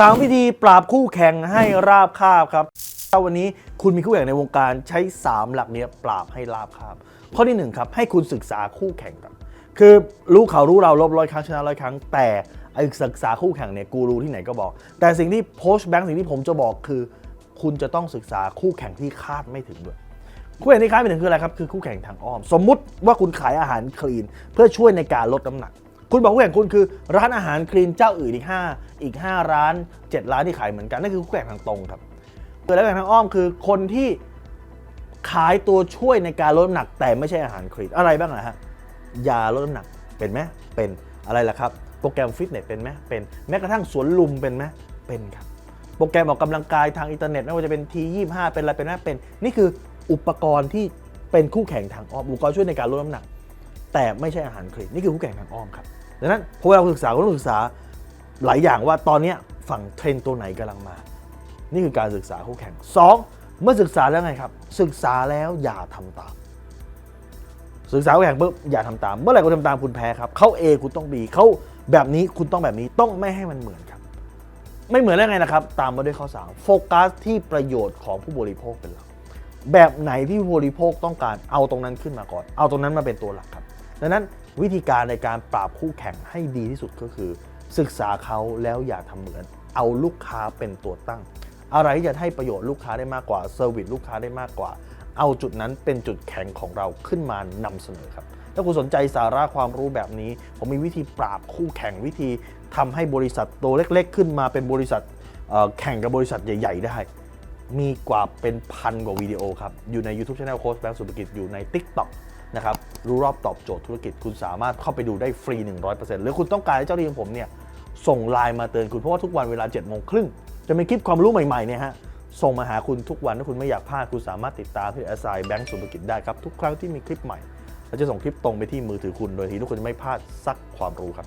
สามวิธีปราบคู่แข่งให้ราบคาบครับถ้าวันนี้คุณมีคู่แข่งในวงการใช้ 3 หลักเนี้ยปราบให้ราบคาบ ข้อที่หนึ่งครับให้คุณศึกษาคู่แข่งก่อนคือรู้เขารู้เราลบร้อยครั้งชนะร้อยครั้ง แต่ไอ้ศึกษาคู่แข่งเนี่ยกูรู้ที่ไหนก็บอก แต่สิ่งที่โพสต์แบงค์สิ่งที่ผมจะบอกคือ คุณจะต้องศึกษาคู่แข่งที่คาดไม่ถึงด้วยคู่แข่งที่คาดไม่ถึงคืออะไรครับคือคู่แข่งทางอ้อม สมมุติว่าคุณขายอาหารคลีน เพื่อช่วยในการลดน้ำหนัก คุณบอกคู่แข่งคุณคือร้านอาหารคลีนเจ้าอื่นอีก 5 อีก 5 ร้าน 7 ร้านที่ขายเหมือนกันนั่นคือคู่แข่งทางตรงครับเกิดแล้วแข่งทางอ้อมคือคนที่ขายตัวช่วยในการลดน้ำหนักแต่ไม่ใช่อาหารคลีนอะไรบ้างนะฮะยาลดน้ำหนักเป็นไหมเป็นอะไรล่ะครับ โปรแกรมฟิตเนสเป็นไหมเป็นแม้กระทั่งสวนลุมเป็นไหมเป็นครับโปรแกรมออกกำลังกายทางอินเทอร์เน็ตไม่ว่าจะเป็น T25 เป็นอะไรเป็นไหมเป็น นี่คืออุปกรณ์ที่เป็นคู่แข่งทางอ้อมอุปกรณ์ช่วยในการลดน้ำหนัก แต่ไม่ใช่อาหารคลีนนี่คือคู่แข่งทางอ้อมครับดังนั้นพอเราศึกษาก็ต้องศึกษาหลายอย่างว่าตอนนี้ฝั่งเทรนตัวไหนกำลังมา นี่คือการศึกษาคู่แข่งสองเมื่อศึกษาแล้วไงครับ ศึกษาแล้วอย่าทำตาม ศึกษาคู่แข่งปุ๊บอย่าทำตาม เมื่อไหร่คุณทำตามคุณแพ้ครับเขา A คุณต้อง B เขาแบบนี้คุณต้องแบบนี้ต้องไม่ให้มันเหมือนครับ ไม่เหมือนได้ไงนะครับ ตามมาด้วยข้อสามโฟกัสที่ประโยชน์ของผู้บริโภคเป็นหลักแบบไหนที่ผู้บริโภคต้องการเอาตรงนั้นขึ้นมาก่อน เอาตรงนั้นมาเป็นตัวหลัก ดังนั้นวิธีการในการปราบคู่แข่งให้ดีที่สุดก็คือ ศึกษาเขาแล้วอย่าทำเหมือน เอาลูกค้าเป็นตัวตั้ง อะไรที่จะให้ประโยชน์ลูกค้าได้มากกว่าเซอร์วิสลูกค้าได้มากกว่า เอาจุดนั้นเป็นจุดแข็งของเราขึ้นมานำเสนอครับถ้าคุณสนใจสาระความรู้แบบนี้ ผมมีวิธีปราบคู่แข่งวิธีทำให้บริษัทตัวเล็ก ๆ ขึ้นมาเป็นบริษัทแข่งกับบริษัทใหญ่ ๆ ได้ มีกว่าเป็นพันกว่าวิดีโอครับ อยู่ใน YouTube Channel โค้ชแบงค์สุภกิจอยู่ใน TikTok นะครับรู้รอบตอบโจทย์ธุรกิจคุณสามารถเข้าไปดูได้ฟรี 100%หรือคุณต้องการให้เจ้าหน้าที่ของผมเนี่ยส่งไลน์มาเตือนคุณเพราะว่าทุกวันเวลา7โมงครึ่งจะมีคลิปความรู้ใหม่ๆเนี่ยฮะส่งมาหาคุณทุกวันถ้าคุณไม่อยากพลาดคุณสามารถติดตามที่ s อ i แบงค์สุภกิจได้ครับทุกครั้งที่มีคลิปใหม่เราจะส่งคลิปตรงไปที่มือถือคุณโดยที่ทุกคนจะไม่พลาดสักความรู้ครับ